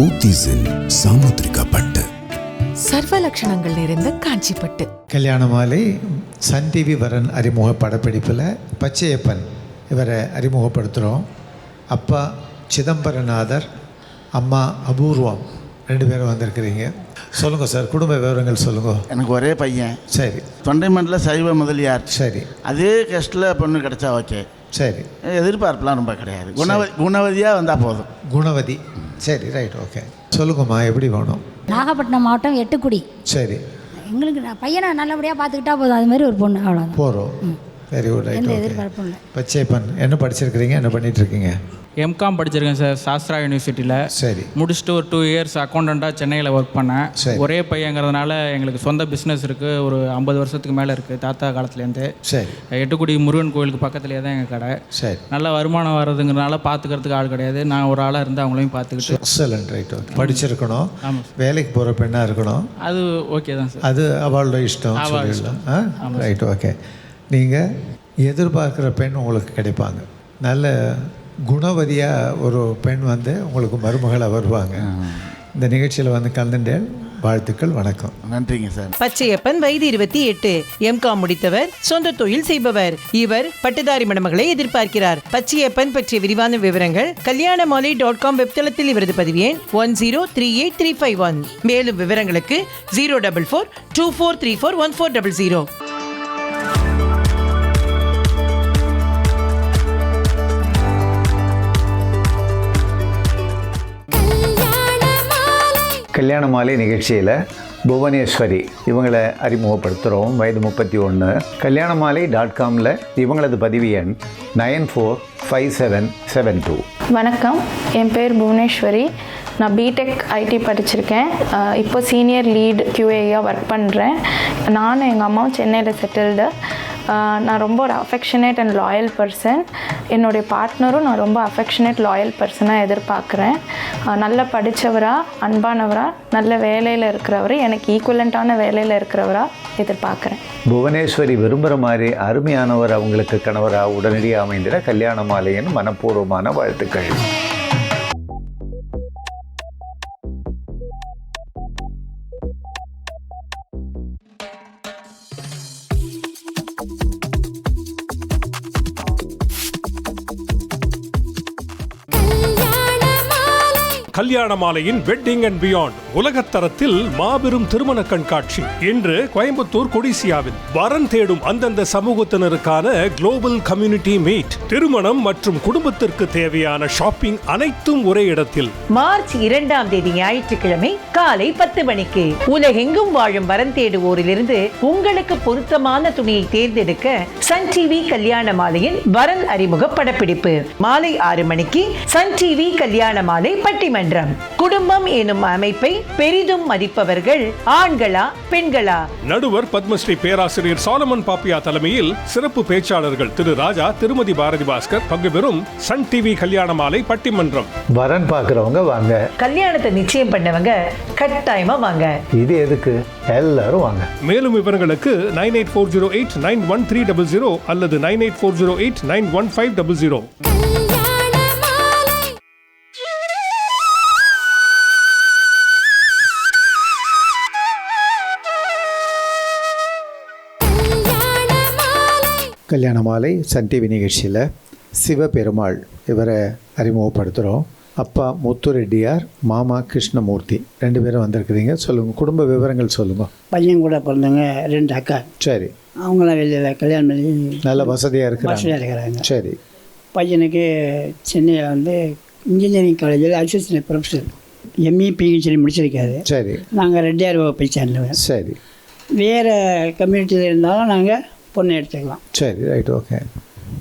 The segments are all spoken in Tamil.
போத்தீஸில் சாமுத்திரிகா பட்டு சர்வ லட்சணங்கள் நிறைந்த காஞ்சிப்பட்டு. கல்யாண மாலை சன் டிவி வரன் அறிமுக படப்பிடிப்பில் பச்சையப்பன் இவரை அறிமுகப்படுத்துகிறோம் அப்பா சிதம்பரநாதர் அம்மா அபூர்வம் ரெண்டு பேரும் வந்திருக்கிறீங்க. சொல்லுங்கள் சார் குடும்ப விவரங்கள் சொல்லுங்கள் எனக்கு ஒரே பையன். சரி. தொண்டைமண்டில் சைவ முதலியார். சரி. அதே கஷ்டில் பொண்ணு கிடைச்சா ஓகே. சரி. எதிர்பார்ப்புலாம் ரொம்ப கிடையாது. குணவதி குணவதியாக வந்தால் போதும். குணவதி. சரி ரைட் ஓகே சொல்லுங்கம்மா எப்படி வேணும்? நாகப்பட்டினம் மாவட்டம் எட்டுக்குடி. சரி. எங்களுக்கு நான் பையனை நல்லபடியாக பார்த்துக்கிட்டா போதும். அது மாதிரி ஒரு பொண்ணு அவ்வளோதான் போகிறோம் வெரி குட் ரைட் எந்த ஓகே எதிர்பார்ப்பும் இல்லை. பச்சையப்பன் என்ன படிச்சிருக்கிறீங்க? என்ன பண்ணிட்டு இருக்கீங்க? எம்காம் படிச்சிருக்கேன் சார் சாஸ்திரா யூனிவர்சிட்டியில் சரி. முடிச்சுட்டு ஒரு டூ இயர்ஸ் அக்கௌண்டண்ட்டாக சென்னையில் ஒர்க் பண்ணேன். சரி. ஒரே பையங்கிறதுனால எங்களுக்கு சொந்த பிஸ்னஸ் இருக்குது ஒரு ஐம்பது வருஷத்துக்கு மேலே இருக்குது தாத்தா காலத்துலேருந்து. சரி. எட்டுக்குடி முருகன் கோயிலுக்கு பக்கத்துலேயே தான் எங்கள் கடை. சரி. நல்ல வருமானம் வர்றதுங்கிறனால பார்த்துக்கிறதுக்கு ஆள் கிடையாது. நான் ஒரு ஆளாக இருந்து அவங்களையும் பார்த்துக்கிட்டு எக்ஸலண்ட் ரைட் படிச்சிருக்கணும். ஆமாம் வேலைக்கு போகிற பெண்ணாக இருக்கணும். அது ஓகே தான் சார். அது அவளோட இஷ்டம் ரைட் ஓகே நீங்கள் எதிர்பார்க்குற பெண் உங்களுக்கு கிடைப்பாங்க. நல்ல குணவதியாக ஒரு பெண் வந்து உங்களுக்கு மருமகளாக வருவாங்க. இந்த நிகழ்ச்சியில் வந்து கலந்துட்டேன் வாழ்த்துக்கள் வணக்கம். நன்றிங்க சார். பச்சையப்பன் வயது இருபத்தி எட்டு. எம்காம் முடித்தவர் சொந்த தொழில் செய்பவர். இவர் பட்டதாரி மணமகளை எதிர்பார்க்கிறார். பச்சையப்பன் பற்றிய விரிவான விவரங்கள் கல்யாணமாலை டாட் காம் வெப்தளத்தில் இவரது பதிவு எண் one zero three eight three five one. மேலும் விவரங்களுக்கு zero double four two four three four one four double zero. கல்யாண மாலை நிகழ்ச்சியில் புவனேஸ்வரி இவங்களை அறிமுகப்படுத்துகிறோம் வயது முப்பத்தி ஒன்று கல்யாண மாலை டாட் காமில் இவங்களது பதிவு எண் nine four five seven seven two. வணக்கம். என் பேர் புவனேஸ்வரி. நான் பிடெக் ஐடி படிச்சிருக்கேன். இப்போ சீனியர் லீட் கியூஏயாக ஒர்க் பண்ணுறேன் நானும் எங்கள் அம்மாவும் சென்னையில் செட்டில்டு நான் ரொம்ப ஒரு அஃபெக்ஷனேட் அண்ட் லாயல் பர்சன் என்னுடைய பார்ட்னரும் நான் ரொம்ப அஃபெக்ஷனேட் லாயல் பர்சனாக எதிர்பார்க்குறேன். நல்லா படித்தவராக அன்பானவராக நல்ல வேலையில் இருக்கிறவர் எனக்கு ஈக்குவலண்ட்டான வேலையில் இருக்கிறவராக எதிர்பார்க்குறேன். புவனேஸ்வரி விரும்புகிற மாதிரி அருமையானவர் அவங்களுக்கு கணவராக உடனடியாக அமைந்திட கல்யாண மாலையின் மனப்பூர்வமான வாழ்த்துக்கள். கல்யாண மாலையின் வெட்டிங் அண்ட் பியாண்ட் உலகத்தரத்தில் மாபெரும் திருமண கண்காட்சி. இன்று கோயம்புத்தூர் கொடிசியாவில் வரன் தேடும் அந்தந்த சமூகத்தினருக்கான குளோபல் கம்யூனிட்டி மீட் திருமணம் மற்றும் குடும்பத்திற்கு தேவையான ஷாப்பிங் அனைத்தும் ஒரே இடத்தில். மார்ச் இரண்டாம் தேதி ஞாயிற்றுக்கிழமை காலை பத்து மணிக்கு உலகெங்கும் வாழும் வரன் தேடுவோரிலிருந்து உங்களுக்கு பொருத்தமான துணியை தேர்ந்தெடுக்க சன் டிவி கல்யாண மாலையின் வரன் அறிமுக படப்பிடிப்பு. மாலை ஆறு மணிக்கு சன் டிவி கல்யாண மாலை பட்டிமன்றம் குடும்பம் எனும் அமைப்பை பெரிதும் மதிப்பவர்கள் ஆண்களா பெண்களா? நடுவர் பத்மஸ்ரீ பேராசிரியர் சாலமன் பாப்பியா தலைமையில் சிறப்பு பேச்சாளர்கள் திரு ராஜா திருமதி பாரதி பாஸ்கர் பங்கு பெறும் சன் டிவி கல்யாண மாலை பட்டிமன்றம். வரன் பார்க்குறவங்க வாங்க. கல்யாணத்தை நிச்சயம் பண்ணவங்க கட்டாயமா வாங்க. இது எதுக்கு? எல்லாரும் வாங்க. மேலும் விவரங்களுக்கு nine eight four zero eight nine one three double zero அல்லது nine eight four zero eight nine one five double zero. கல்யாண மாலை சன் டிவி நிகழ்ச்சியில் சிவபெருமாள் இவரை அறிமுகப்படுத்துகிறோம் அப்பா முத்துரெட்டியார் மாமா கிருஷ்ணமூர்த்தி ரெண்டு பேரும் வந்திருக்கிறீங்க. சொல்லுங்கள் குடும்ப விவரங்கள் சொல்லுங்கள் பையன் கூட பிறந்தவங்க ரெண்டு அக்கா. சரி. அவங்களாம் வெளியில் கல்யாணம் பண்ணி நல்ல வசதியாக வசதியாக இருக்கிறாங்க இருக்கிறாங்க. சரி. பையனுக்கு சென்னையில் வந்து இன்ஜினியரிங் காலேஜில் அசிஸ்டன்ட் ப்ரொஃபஸர் எம்இ பிஹெச்டி முடிச்சிருக்காரு. சரி. நாங்கள் ரெட்டியார் வகுப்பை சேர்ந்தவங்க. சரி. வேறு கம்யூனிட்டியில் இருந்தாலும் நாங்கள் பொண்ணு எடுத்துக்கலாம். சரி ரைட் ஓகே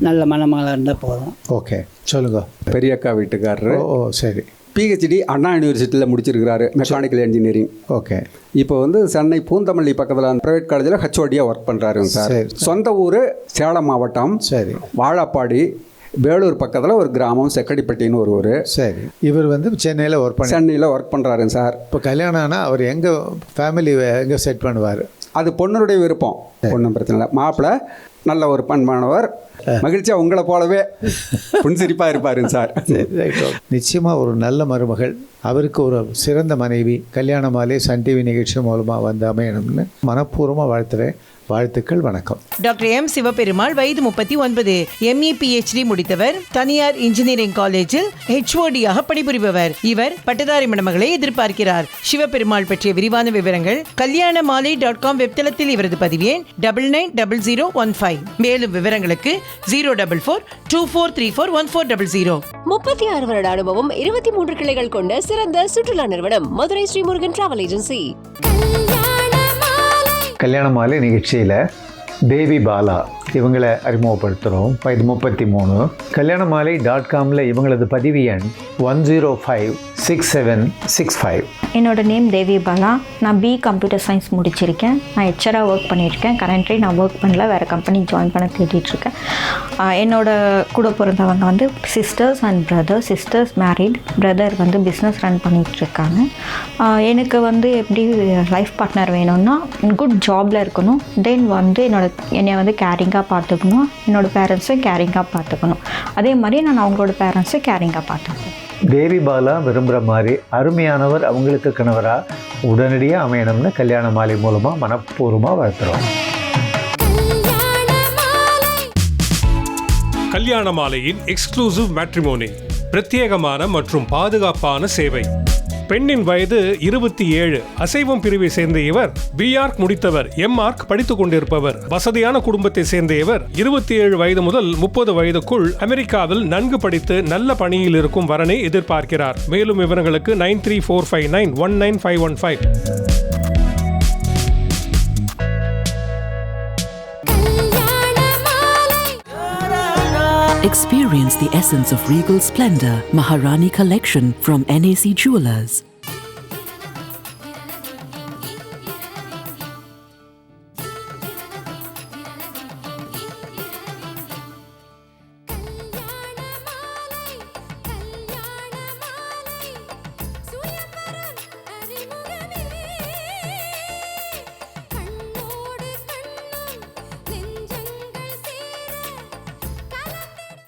நல்ல மணமகளாக இருந்தால் போதும். ஓகே சொல்லுங்க. பெரியக்கா வீட்டுக்காரரு. ஓ சரி. பிஹெச்டி அண்ணா யூனிவர்சிட்டியில் முடிச்சிருக்கிறாரு மெக்கானிக்கல் இன்ஜினியரிங் ஓகே இப்போ வந்து சென்னை பூந்தமல்லி பக்கத்தில் ப்ரைவேட் காலேஜில் ஹச்ஓடியாக ஒர்க் பண்ணுறாருங்க சார். சரி. சொந்த ஊர் சேலம் மாவட்டம். சரி. வாழப்பாடி வேலூர் பக்கத்தில் ஒரு கிராமம் செக்கடிப்பட்டின்னு ஒரு ஊர். சரி. இவர் வந்து சென்னையில் ஒர்க் பண்ணி சென்னையில் ஒர்க் பண்ணுறாருங்க சார். இப்போ கல்யாணம் ஆனால் அவர் எங்கே ஃபேமிலி எங்கே செட் பண்ணுவார்? அது பொண்ணுடைய விருப்பம். ஒன்றும் பிரச்சனை இல்லை. மாப்பிள்ளை நல்ல ஒரு பண்பானவர். மகிழ்ச்சியாக உங்களை போலவே புன்சிரிப்பாக இருப்பாருங்க சார். நிச்சயமாக ஒரு நல்ல மருமகள் அவருக்கு ஒரு சிறந்த மனைவி கல்யாண மாலை சன் டிவி நிகழ்ச்சி மூலமாக வந்து அமையணும்னு மனப்பூர்வமாக வாழ்த்துறேன். வாழ்த்துக்கள் வணக்கம். Doctor M. சிவபெருமாள் வயது முப்பத்தி ஒன்பது. எம்இ பிஹெச்டி முடித்தவர். தனியார் இன்ஜினியரிங் காலேஜில் ஹெச்ஓடியாக பணிபுரிபவர். இவர் பட்டதாரி மணமகளை எதிர்பார்க்கிறார். சிவபெருமாள் பற்றிய விரிவான விவரங்கள் கல்யாண மாலை டாட் காம் வெப்தளத்தில் இவரது பதிவேன் double nine double zero one five மேலும் விவரங்களுக்கு zero double four two four three four one four double zero முப்பத்தி ஆறு வருட அனுபவம் இருபத்தி மூன்று கிளைகள் கொண்ட சிறந்த சுற்றுலா நிறுவனம் மதுரை ஸ்ரீமுருகன் டிராவல் ஏஜென்சி கல்யாண மாலை நிகழ்ச்சியில். தேவி பாலா இவங்களை அறிமுகப்படுத்துகிறோம். வயது முப்பத்தி மூணு. கல்யாண மாலை டாட் காமில் இவங்களது பதிவு எண் one zero five six seven six five என்னோட நேம் தேவி பாலா நான் பி கம்ப்யூட்டர் சயின்ஸ் முடிச்சிருக்கேன். நான் ஹெச்சராக ஒர்க் பண்ணியிருக்கேன். கரண்ட்லி நான் ஒர்க் பண்ணல. வேறு கம்பெனி ஜாயின் பண்ண தேடிட்டுருக்கேன் என்னோட கூட பிறந்தவங்க வந்து sisters and brother sisters married brother வந்து பிஸ்னஸ் ரன் பண்ணிகிட்ருக்காங்க எனக்கு வந்து எப்படி லைஃப் பார்ட்னர் வேணும்னா குட் ஜாபில் இருக்கணும். தென் வந்து என்னோட என்னை வந்து கேரிங்காக பார்த்துக்கணும். என்னோடய பேரண்ட்ஸும் கேரிங்காக பார்த்துக்கணும். அதே மாதிரி நான் அவங்களோட பேரண்ட்ஸும் கேரிங்காக பார்த்துக்கணும் தேவி பாலா விரும்புகிற மாதிரி அருமையானவர் அவங்களுக்கு கணவராக உடனடியாக அமையணும்னு கல்யாண மாலை மூலமாக மனப்பூர்வமாக வாழ்த்துறோம் கல்யாண மாலையின் எக்ஸ்க்ளூசிவ் மேட்ரிமோனி பிரத்யேகமான மற்றும் பாதுகாப்பான சேவை. பெண்ணின் வயது இருபத்தி ஏழு. அசைவம் பிரிவை சேர்ந்த இவர் பிஆர்க் முடித்தவர். எம்ஆர்க் படித்துக் கொண்டிருப்பவர். வசதியான குடும்பத்தை சேர்ந்த இவர் இருபத்தி ஏழு வயது முதல் முப்பது வயதுக்குள் அமெரிக்காவில் நன்கு படித்து நல்ல பணியில் இருக்கும் வரனை எதிர்பார்க்கிறார். மேலும் விவரங்களுக்கு nine three four five nine one nine five one five. Experience the essence of regal splendor, Maharani collection from NAC Jewelers.